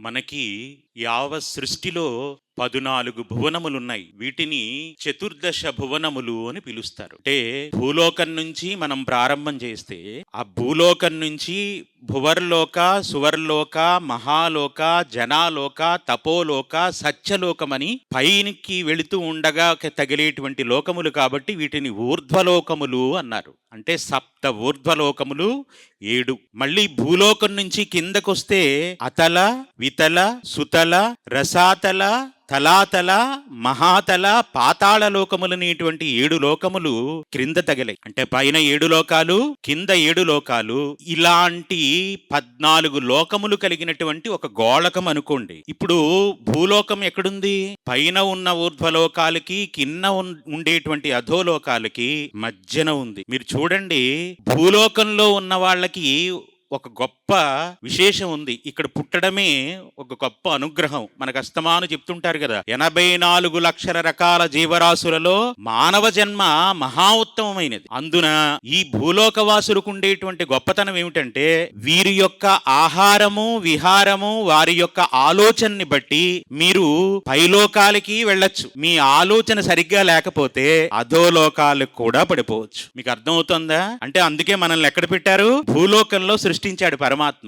మనకి యావ సృష్టిలో పదునాలుగు భువనములున్నాయి. వీటిని చతుర్దశ భువనములు అని పిలుస్తారు. అంటే భూలోకం నుంచి మనం ప్రారంభం చేస్తే ఆ భూలోకం నుంచి భువర్లోక సువర్లోక మహాలోక జనాలోక తపోలోక సత్యలోకమని పైనికి వెళుతూ ఉండగా తగిలేటువంటి లోకములు కాబట్టి వీటిని ఊర్ధ్వలోకములు అన్నారు. అంటే సప్త ఊర్ధ్వలోకములు ఏడు. మళ్ళీ భూలోకం నుంచి కిందకొస్తే అతల వితల సుతల రసాతల తలాతల మహాతల పాతాళ లోకములనేటువంటి ఏడు లోకములు క్రింద తగిలాయి. అంటే పైన ఏడు లోకాలు కింద ఏడు లోకాలు. ఇలాంటి పద్నాలుగు లోకములు కలిగినటువంటి ఒక గోళకం అనుకోండి. ఇప్పుడు భూలోకం ఎక్కడుంది? పైన ఉన్న ఊర్ధ్వలోకాలకి కింద ఉన్- ఉండేటువంటి అధోలోకాలకి మధ్యన ఉంది. మీరు చూడండి భూలోకంలో ఉన్న వాళ్ళకి ఒక గొప్ప గొప్ప విశేషం ఉంది. ఇక్కడ పుట్టడమే ఒక గొప్ప అనుగ్రహం. మనకు అస్తమాను చెప్తుంటారు కదా ఎనభై నాలుగు లక్షల రకాల జీవరాశులలో మానవ జన్మ మహా ఉత్తమమైనది. అందున ఈ భూలోకవాసులకు ఉండేటువంటి గొప్పతనం ఏమిటంటే వీరి యొక్క ఆహారము విహారము వారి యొక్క ఆలోచనని బట్టి మీరు పైలోకాలకి వెళ్ళొచ్చు. మీ ఆలోచన సరిగ్గా లేకపోతే అధోలోకాలకు కూడా పడిపోవచ్చు. మీకు అర్థమవుతుందా? అంటే అందుకే మనల్ని ఎక్కడ పెట్టారు? భూలోకంలో సృష్టించాడు పరమాత్మ